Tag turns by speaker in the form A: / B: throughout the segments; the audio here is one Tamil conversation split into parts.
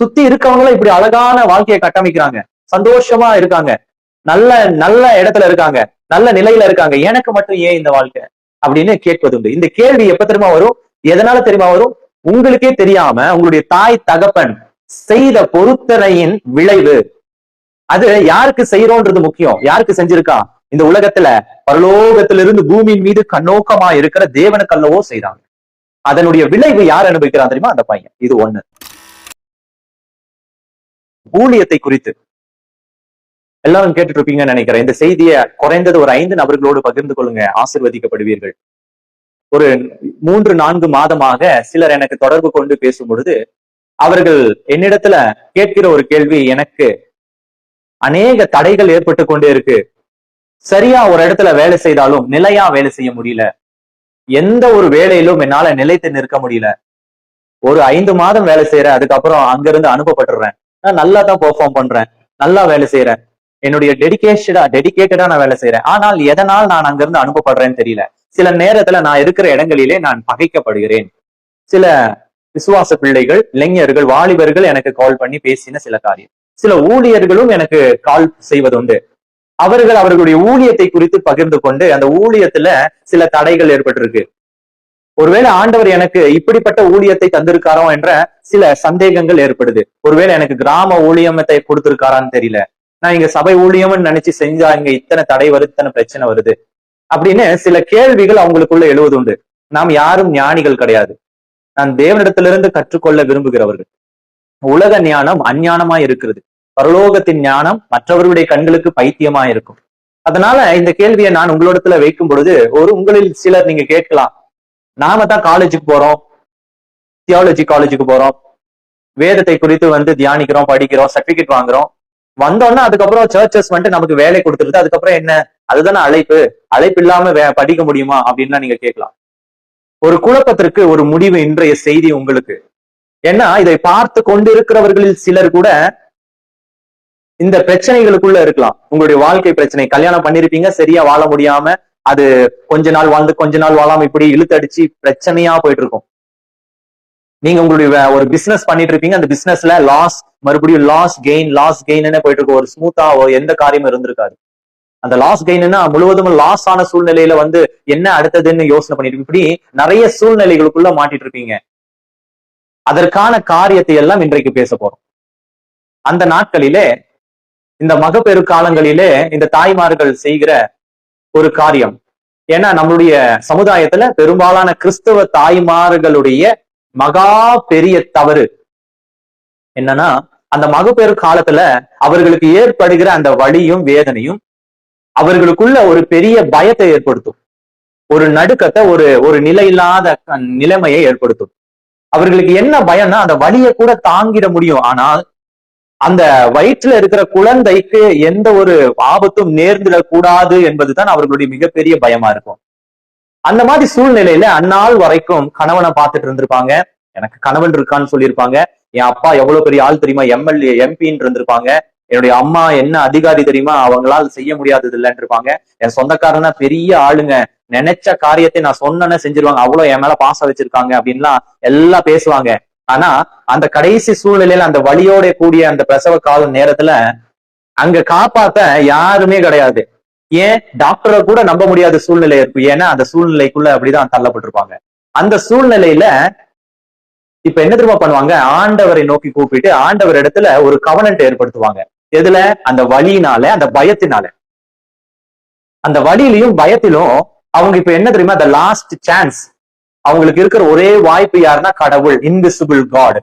A: சுத்தி இருக்கவங்களும் இப்படி அழகான வாழ்க்கையை கட்டமைக்கிறாங்க. சந்தோஷமா இருக்காங்க. நல்ல நல்ல இடத்துல இருக்காங்க. நல்ல நிலையில இருக்காங்க. எனக்கு மட்டும் ஏன் இந்த வாழ்க்கை? அப்படின்னு கேட்பது உண்டு. இந்த கேள்வி எப்ப தெரியுமா வரும்? எதனால தெரியுமா வரும்? உங்களுக்கே தெரியாம உங்களுடைய தாய் தகப்பன் செய்த பொருத்தனையின் விளைவு. அது யாருக்கு செய்யறோன்றது முக்கியம். யாருக்கு செஞ்சிருக்கா? இந்த உலகத்துல பரலோகத்திலிருந்து பூமியின் மீது கண்ணோக்கமா இருக்கிற தேவனுக்கு செய்யறாங்க செய்றாங்க. அதனுடைய விளைவு யார் அனுபவிக்கிறான் தெரியுமா? அந்த பையன். இது ஒண்ணு. ஊழியத்தை குறித்து எல்லாரும் கேட்டுட்டு இருப்பீங்கன்னு நினைக்கிறேன். இந்த செய்தியை குறைந்தது ஒரு ஐந்து நபர்களோடு பகிர்ந்து கொள்ளுங்க. ஆசிர்வதிக்கப்படுவீர்கள். ஒரு மூன்று நான்கு மாதமாக சிலர் எனக்கு தொடர்பு கொண்டு பேசும் பொழுது அவர்கள் என்னிடத்துல கேட்கிற ஒரு கேள்வி எனக்கு அநேக தடைகள் ஏற்பட்டு கொண்டே இருக்கு. சரியா ஒரு இடத்துல வேலை செய்தாலும் நிலையா வேலை செய்ய முடியல. எந்த ஒரு வேலையிலும் என்னால நிலைத்து நிற்க முடியல. ஒரு ஐந்து மாதம் வேலை செய்யறேன். அதுக்கப்புறம் அங்கிருந்து அனுப்பப்பட்டுறேன். நான் நல்லா தான் பெர்ஃபார்ம் பண்றேன். நல்லா வேலை செய்யறேன் என்னுடைய டெடிகேஷடா டெடிகேட்டடா நான் வேலை செய்யறேன் ஆனால் எதனால் நான் அங்கிருந்து அனுப்பப்படுறேன்னு தெரியல. சில நேரத்துல நான் இருக்கிற இடங்களிலே நான் பகைக்கப்படுகிறேன். சில விசுவாச பிள்ளைகள் இளைஞர்கள் வாலிபர்கள் எனக்கு கால் பண்ணி பேசின சில காரியம். சில ஊழியர்களும் எனக்கு கால் செய்வதுண்டு. அவர்கள் அவர்களுடைய ஊழியத்தை குறித்து பகிர்ந்து கொண்டு அந்த ஊழியத்துல சில தடைகள் ஏற்பட்டிருக்கு. ஒருவேளை ஆண்டவர் எனக்கு இப்படிப்பட்ட ஊழியத்தை தந்திருக்காரோ என்ற சில சந்தேகங்கள் ஏற்படுது. ஒருவேளை எனக்கு கிராம ஊழியமத்தை கொடுத்திருக்காரான்னு தெரியல. நான் இங்க சபை ஊழியம்னு நினைச்சு செஞ்சா இங்க இத்தனை தடை வருது இத்தனை பிரச்சனை வருது. அப்படின்னு சில கேள்விகள் அவங்களுக்குள்ள எழுவது உண்டு நாம் யாரும் ஞானிகள் கிடையாது. நான் தேவனிடத்திலிருந்து கற்றுக்கொள்ள விரும்புகிறவர்கள். உலக ஞானம் அஞ்ஞானமா இருக்கிறது. பரலோகத்தின் ஞானம் மற்றவர்களுடைய கண்களுக்கு பைத்தியமா இருக்கும். அதனால இந்த கேள்வியை நான் உங்களிடத்துல வைக்கும் பொழுது ஒரு உங்களில் சிலர் நீங்க கேட்கலாம். நாம தான் காலேஜுக்கு போறோம். தியாலஜி காலேஜுக்கு போறோம். வேதத்தை குறித்து வந்து தியானிக்கிறோம் படிக்கிறோம் சர்டிபிகேட் வாங்குறோம். வந்தோன்னா அதுக்கப்புறம் சர்ச்சஸ் வந்துட்டு நமக்கு வேலை கொடுத்துருது. அதுக்கப்புறம் என்ன? அதுதானே அழைப்பு. அழைப்பு இல்லாம படிக்க முடியுமா? அப்படின்லாம் நீங்க கேட்கலாம். ஒரு குழப்பத்திற்கு ஒரு முடிவு இன்றைய செய்தி உங்களுக்கு. ஏன்னா இதை பார்த்து கொண்டிருக்கிறவர்களில் சிலர் கூட இந்த பிரச்சனைகளுக்குள்ள இருக்கலாம். உங்களுடைய வாழ்க்கை பிரச்சனை. கல்யாணம் பண்ணிருப்பீங்க சரியா வாழ முடியாம அது கொஞ்ச நாள் வாழ்ந்து கொஞ்ச நாள் வாழாம இப்படி இழுத்தடிச்சு பிரச்சனையா போயிட்டு இருக்கும். நீங்க உங்களுடைய ஒரு பிசினஸ் பண்ணிட்டு இருப்பீங்க. அந்த பிசினஸ்ல லாஸ் மறுபடியும் லாஸ் கெயின் லாஸ் கெயின் போயிட்டு இருக்கும் ஒரு ஸ்மூத்தா எந்த காரியமும் இருந்திருக்காது. அந்த லாஸ் கெயின்னா முழுவதும் லாஸ் ஆன சூழ்நிலையில வந்து என்ன அடுத்ததுன்னு யோசனை பண்ணிட்டு இப்படி நிறைய சூழ்நிலைகளுக்குள்ள மாட்டிட்டு இருப்பீங்க. அதற்கான காரியத்தை எல்லாம் இன்றைக்கு பேச போறோம். அந்த நாட்களிலே இந்த மகப்பெரு காலங்களிலே இந்த தாய்மார்கள் செய்கிற ஒரு காரியம். ஏன்னா நம்மளுடைய சமுதாயத்துல பெரும்பாலான கிறிஸ்தவ தாய்மார்களுடைய மகா பெரிய தவறு. என்னன்னா அந்த மகப்பேறு காலத்துல அவர்களுக்கு ஏற்படுகிற அந்த வலியும் வேதனையும் அவர்களுக்குள்ள ஒரு பெரிய பயத்தை ஏற்படுத்தும். ஒரு நடுக்கத்தை ஒரு ஒரு நிலையில்லாத இல்லாத நிலைமையை ஏற்படுத்தும். அவர்களுக்கு என்ன பயம்னா அந்த வலியை கூட தாங்கிட முடியும். ஆனால் அந்த வயிற்றுல இருக்கிற குழந்தைக்கு எந்த ஒரு ஆபத்தும் நேர்ந்திடக்கூடாது என்பதுதான் அவர்களுடைய மிகப்பெரிய பயமா இருக்கும். அந்த மாதிரி சூழ்நிலையில அந்நாள் வரைக்கும் கணவனை பார்த்துட்டு இருந்திருப்பாங்க. எனக்கு கணவன் இருக்கான்னு சொல்லியிருப்பாங்க. என் அப்பா எவ்வளவு பெரிய ஆள் தெரியுமா? எம்எல்ஏ எம்பின்னு இருந்திருப்பாங்க. என்னுடைய அம்மா என்ன அதிகாரி தெரியுமா? அவங்களால் செய்ய முடியாதது இல்லைன்னு இருப்பாங்க. என் சொந்தக்காரனா பெரிய ஆளுங்க. நினைச்ச காரியத்தை நான் சொன்னேன்னு செஞ்சிருவாங்க. அவ்வளவு என் மேல பாசம் வச்சிருக்காங்க அப்படின்லாம் எல்லாம் பேசுவாங்க. ஆனா அந்த கடைசி சூழ்நிலையில அந்த வழியோட கூடிய அந்த பிரசவ கால நேரத்துல அங்க காப்பாத்த யாருமே கிடையாது. ஏன் டாக்டரை கூட நம்ப முடியாத சூழ்நிலை இருக்கு? ஏன்னா அந்த சூழ்நிலைக்குள்ள அப்படிதான் தள்ளப்பட்டிருப்பாங்க. அந்த சூழ்நிலையில இப்ப என்ன தெரியுமா பண்ணுவாங்க? ஆண்டவரை நோக்கி கூப்பிட்டு ஆண்டவர் இடத்துல ஒரு கவனன்ட் ஏற்படுத்துவாங்க. எதுல? அந்த வழியினால அந்த பயத்தினால. அந்த வழியிலையும் பயத்திலும் அவங்க இப்ப என்ன தெரியுமா? அந்த லாஸ்ட் சான்ஸ் அவங்களுக்கு இருக்கிற ஒரே வாய்ப்பு யாருன்னா கடவுள் இன்விசிபிள் காட்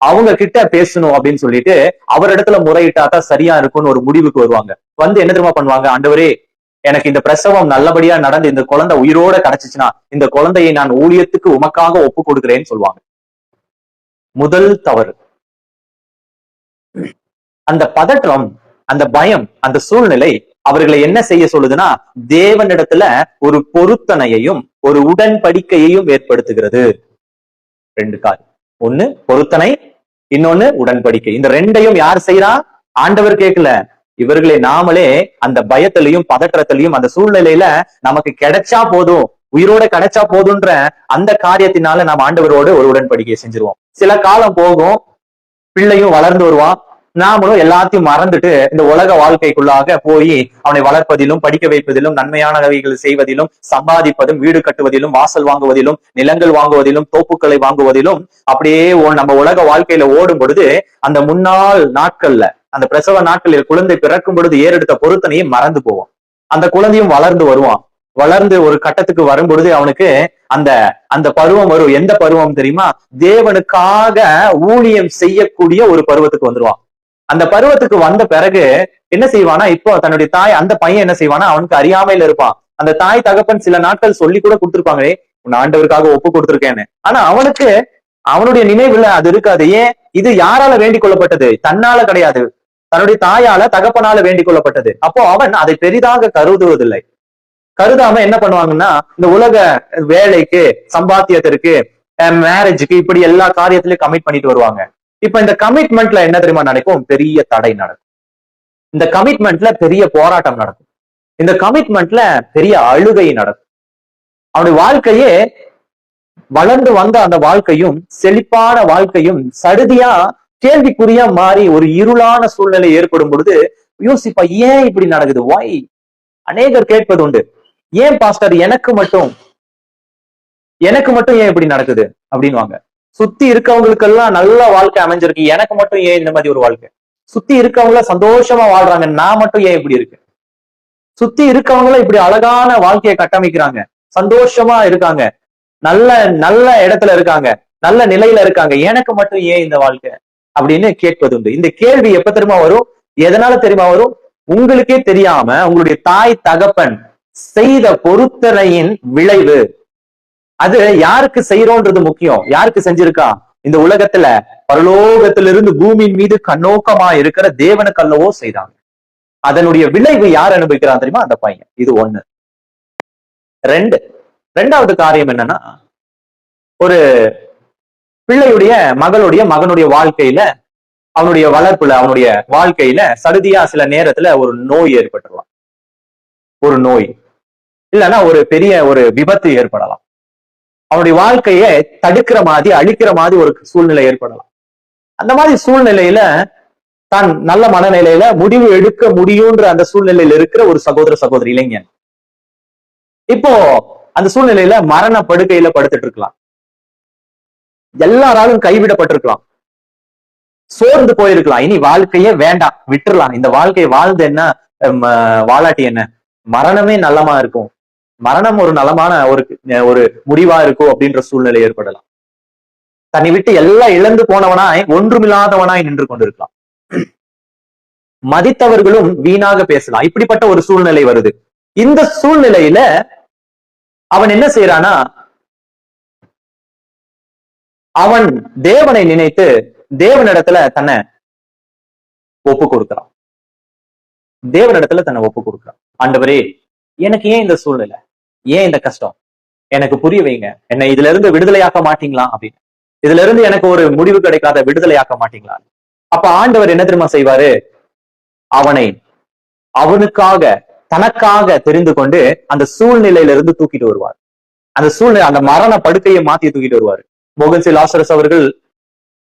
A: அவங்க கிட்ட பேசணும் அப்படின்னு சொல்லிட்டு அவரிடத்துல முறையிட்டா தான் சரியா இருக்கும்னு ஒரு முடிவுக்கு வருவாங்க. வந்து என்ன தெரியுமா பண்ணுவாங்க? ஆண்டவரே எனக்கு இந்த பிரசவம் நல்லபடியா நடந்து இந்த குழந்தை உயிரோட கிடைச்சிச்சுன்னா இந்த குழந்தையை நான் ஊழியத்துக்கு உமக்காக ஒப்பு கொடுக்கிறேன்னு சொல்லுவாங்க. முதல் தவறு. அந்த பதற்றம் அந்த பயம் அந்த சூழ்நிலை அவர்களை என்ன செய்ய சொல்லுதுன்னா தேவனிடத்துல ஒரு பொருத்தனையையும் ஒரு உடன்படிக்கையையும் ஏற்படுத்துகிறது. ரெண்டு கால் ஒண்ணு பொருத்தனை இன்னொன்னு உடன்படிக்கை. இந்த ரெண்டையும் யார் செய்யறா ஆண்டவர் கேட்கல. இவர்களை நாமளே அந்த பயத்திலையும் பதற்றத்திலையும் அந்த சூழ்நிலையில நமக்கு கிடைச்சா போதும் உயிரோட கிடைச்சா போதுன்ற அந்த காரியத்தினால நாம் ஆண்டவரோடு ஒரு உடன்படிக்கையை செஞ்சிருவோம். சில காலம் போகும் பிள்ளையும் வளர்ந்து வருவான். நாமளும் எல்லாத்தையும் மறந்துட்டு இந்த உலக வாழ்க்கைக்குள்ளாக போய் அவனை வளர்ப்பதிலும் படிக்க வைப்பதிலும் நன்மையானவைகள் செய்வதிலும் சம்பாதிப்பதும் வீடு கட்டுவதிலும் வாசல் வாங்குவதிலும் நிலங்கள் வாங்குவதிலும் தோப்புக்களை வாங்குவதிலும் அப்படியே ஓ- நம்ம உலக வாழ்க்கையில ஓடும் பொழுது அந்த முன்னாள் நாட்கள்ல அந்த பிரசவ நாட்களில் குழந்தை பிறக்கும் பொழுது ஏறெடுத்த பொருத்தனையும் மறந்து போவோம் அந்த குழந்தையும் வளர்ந்து வருவான். வளர்ந்து ஒரு கட்டத்துக்கு வரும் பொழுது அவனுக்கு அந்த அந்த பருவம் வரும். எந்த பருவம் தெரியுமா? தேவனுக்காக ஊழியம் செய்யக்கூடிய ஒரு பருவத்துக்கு வந்துருவான். அந்த பருவத்துக்கு வந்த பிறகு என்ன செய்வானா இப்போ தன்னுடைய தாய் அந்த பையன் என்ன செய்வானா அவனுக்கு அறியாமையில இருப்பான். அந்த தாய் தகப்பன் சில நாட்கள் சொல்லி கூட கொடுத்துருப்பாங்களே உன் ஆண்டவருக்காக ஒப்பு கொடுத்திருக்கேன்னு. ஆனா அவனுக்கு அவனுடைய நினைவுல அது இருக்காது. ஏன்? இது யாரால வேண்டிக் கொள்ளப்பட்டது? தன்னால கிடையாது. தன்னுடைய தாயால தகப்பனால வேண்டிக் கொள்ளப்பட்டது. அப்போ அவன் அதை பெரிதாக கருதுவதில்லை. கருதாம என்ன பண்ணுவாங்கன்னா இந்த உலக வேலைக்கு சம்பாத்தியத்திற்கு மேரேஜுக்கு இப்படி எல்லா காரியத்திலயும் கமிட் பண்ணிட்டு வருவாங்க. இப்ப இந்த கமிட்மெண்ட்ல என்ன தெரியுமா நடக்கும்? பெரிய தடை நடக்கும். இந்த கமிட்மெண்ட்ல பெரிய போராட்டம் நடக்கும். இந்த கமிட்மெண்ட்ல பெரிய அழுகை நடக்கும். அவனுடைய வாழ்க்கையே வளர்ந்து வந்த அந்த வாழ்க்கையும் செழிப்பான வாழ்க்கையும் சடுதியா கேள்விக்குறியா மாறி ஒரு இருளான சூழ்நிலை ஏற்படும் பொழுது யோசிப்பா ஏன் இப்படி நடக்குது? வாய் அநேகர் கேட்பது உண்டு ஏன் பாஸ்டர் எனக்கு மட்டும் எனக்கு மட்டும் ஏன் இப்படி நடக்குது? அப்படின்வாங்க சுத்தி இருக்கவங்களுக்கெல்லாம் நல்ல வாழ்க்கை அமைஞ்சிருக்கு. எனக்கு மட்டும் ஏன் இந்த மாதிரி ஒரு வாழ்க்கை? சுத்தி இருக்கவங்கள சந்தோஷமா வாழ்றாங்க. நான் மட்டும் ஏன் இப்படி இருக்கு சுத்தி இருக்கவங்கள இப்படி அழகான வாழ்க்கையை கட்டமைக்கிறாங்க. சந்தோஷமா இருக்காங்க. நல்ல நல்ல இடத்துல இருக்காங்க. நல்ல நிலையில இருக்காங்க. எனக்கு மட்டும் ஏன் இந்த வாழ்க்கை? அப்படின்னு கேட்பது உண்டு. இந்த கேள்வி எப்ப தெரியுமா வரும்? எதனால தெரியுமா வரும்? உங்களுக்கே தெரியாம உங்களுடைய தாய் தகப்பன் செய்த பொருத்தனையின் விளைவு. அது யாருக்கு செய்யறோன்றது முக்கியம். யாருக்கு செஞ்சிருக்கா? இந்த உலகத்துல பரலோகத்திலிருந்து பூமியின் மீது கண்ணோக்கமா இருக்கிற தேவனுக்கு அல்லவோ செய்தாங்க அதனுடைய விளைவு யார் அனுபவிக்கிறான் தெரியுமா? அந்த பையன். இது ஒண்ணு. ரெண்டு. ரெண்டாவது காரியம் என்னன்னா ஒரு பிள்ளையுடைய மகளுடைய மகனுடைய வாழ்க்கையில அவனுடைய வளர்ப்புல அவனுடைய வாழ்க்கையில சடுதியா சில நேரத்துல ஒரு நோய் ஏற்பட்டுடலாம் ஒரு நோய். இல்லைன்னா ஒரு பெரிய ஒரு விபத்து ஏற்படலாம். அவனுடைய வாழ்க்கையை தடுக்கிற மாதிரி அழிக்கிற மாதிரி ஒரு சூழ்நிலை ஏற்படலாம். அந்த மாதிரி சூழ்நிலையில தான் நல்ல மனநிலையில முடிவு எடுக்க முடியுன்ற அந்த சூழ்நிலையில இருக்கிற ஒரு சகோதர சகோதரி இளைஞன். இப்போ அந்த சூழ்நிலையில மரண படுக்கையில படுத்துட்டு இருக்கலாம். எல்லாராலும் கைவிடப்பட்டிருக்கலாம். சோர்ந்து போயிருக்கலாம். இனி வாழ்க்கையே வேண்டாம். விட்டுறலாம். இந்த வாழ்க்கையை வாழ்ந்து என்ன? வாழாட்டி வாலாட்டி என்ன? மரணமே நல்லமா இருக்கும். மரணம் ஒரு நலமான ஒரு ஒரு முடிவா இருக்கும் அப்படின்ற சூழ்நிலை ஏற்படலாம். தன்னை விட்டு எல்லாம் இழந்து போனவனாய் ஒன்றுமில்லாதவனாய் நின்று கொண்டிருக்கலாம். மதித்தவர்களும் வீணாக பேசலாம். இப்படிப்பட்ட ஒரு சூழ்நிலை வருது. இந்த சூழ்நிலையில அவன் என்ன செய்யறானா அவன் தேவனை நினைத்து தேவனிடத்துல தன்னை ஒப்பு கொடுக்கிறான். தேவனிடத்துல தன்னை ஒப்பு கொடுக்கிறான். ஆண்டவரே எனக்கு ஏன் இந்த சூழ்நிலை? ஏன் இந்த கஷ்டம்? எனக்கு புரிய வைங்க. என்னை இதுல இருந்து விடுதலையாக்க மாட்டீங்களா அப்படின்னு. இதுல இருந்து எனக்கு ஒரு முடிவு கிடைக்காத விடுதலையாக்க மாட்டீங்களா? அப்ப ஆண்டவர் என்ன தெரியுமா செய்வாரு? அவனை அவனுக்காக தனக்காக தெரிந்து கொண்டு அந்த சூழ்நிலையில இருந்து தூக்கிட்டு வருவார். அந்த சூழ்நிலை அந்த மரண படுக்கையை மாத்தி தூக்கிட்டு வருவாரு. மோகன்சி லாசரஸ் அவர்கள்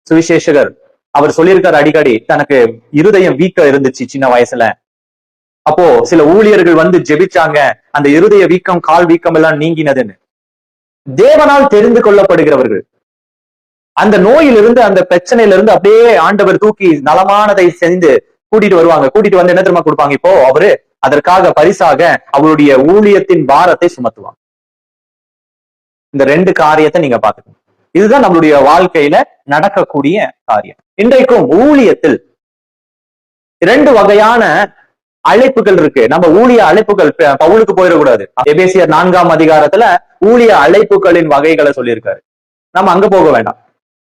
A: சுவிசேஷகர். அவர் சொல்லியிருக்காரு அடிக்கடி தனக்கு இருதயம் வீக்கம் இருந்துச்சு சின்ன வயசுல. அப்போ சில ஊழியர்கள் வந்து ஜெபிச்சாங்க அந்த இருதய வீக்கம் கால் வீக்கம் எல்லாம் நீங்கினதுன்னு. தேவனால் தெரிந்து கொள்ளப்படுகிறவர்கள். அந்த நோயிலிருந்து அந்த பிரச்சனையிலிருந்து அப்படியே ஆண்டவர் தூக்கி நலமானதை செஞ்சு கூட்டிட்டு வருவாங்க. கூட்டிட்டு வந்து என்ன தெரியுமா கொடுப்பாங்க? இப்போ அவரு அதற்காக பரிசாக அவருடைய ஊழியத்தின் பாரத்தை சுமத்துவாங்க இந்த ரெண்டு காரியத்தை நீங்க பாத்துக்கணும் இதுதான் நம்மளுடைய வாழ்க்கையில நடக்கக்கூடிய காரியம். இன்றைக்கும் ஊழியத்தில் இரண்டு வகையான அழைப்புகள் இருக்கு. நம்ம ஊழிய அழைப்புகள் பவுலுக்கு போயிடக்கூடாது. எபேசியர் நான்காம் அதிகாரத்துல ஊழிய அழைப்புகளின் வகைகளை சொல்லியிருக்காரு. நம்ம அங்க போக வேண்டாம்.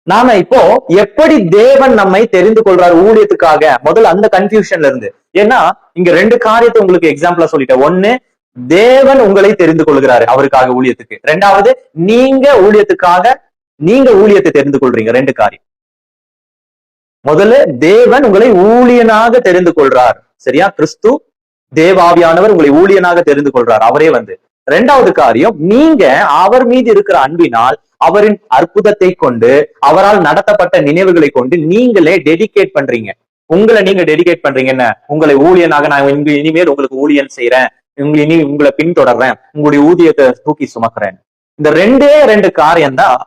A: நாம இப்போ எப்படி தேவன் நம்மை தெரிந்து கொள்றாரு ஊழியத்துக்காக? முதல்ல அந்த கன்ஃபியூஷன்ல இருந்து. ஏன்னா இங்க ரெண்டு காரியத்தை உங்களுக்கு எக்ஸாம்பிளா சொல்லிட்டேன். ஒண்ணு தேவன் உங்களை தெரிந்து கொள்கிறாரு அவருக்காக ஊழியத்துக்கு. ரெண்டாவது நீங்க ஊழியத்துக்காக நீங்க ஊழியத்தை தெரிந்து கொள்றீங்க ரெண்டு காரியம். முதல்ல தேவன் உங்களை ஊழியனாக தெரிந்து கொள்றார். சரியா? கிறிஸ்து தேவாவியானவர் உங்களை ஊழியனாக தெரிந்து கொள்றார். அவரே வந்து. ரெண்டாவது காரியம் நீங்க அவர் மீது இருக்கிற அன்பினால் அவரின் அற்புதத்தை கொண்டு அவரால் நடத்தப்பட்ட நினைவுகளை கொண்டு நீங்களே டெடிகேட் பண்றீங்க. உங்களை நீங்க டெடிகேட் பண்றீங்க என்ன? உங்களை ஊழியனாக நான் இங்க இனிமேல் உங்களுக்கு ஊழியன் செய்யறேன் உங்களை இனி உங்களை பின்தொடர்றேன். உங்களுடைய ஊதியத்தை தூக்கி சுமக்கிறேன். இந்த ரெண்டே ரெண்டு காரியம் தான்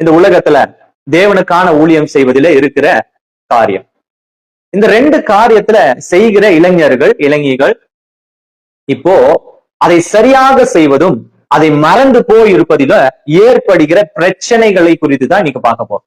A: இந்த உலகத்துல தேவனுக்கான ஊழியம் செய்வதில இருக்கிற காரியம். இந்த ரெண்டு காரியத்துல செய்கிற இளைஞர்கள் இளைஞர்கள் இப்போ அதை சரியாக செய்வதும் அதை மறந்து போய் இருப்பதில ஏற்படுகிற பிரச்சனைகளை குறித்து தான் இன்னைக்கு பார்க்க போறோம்.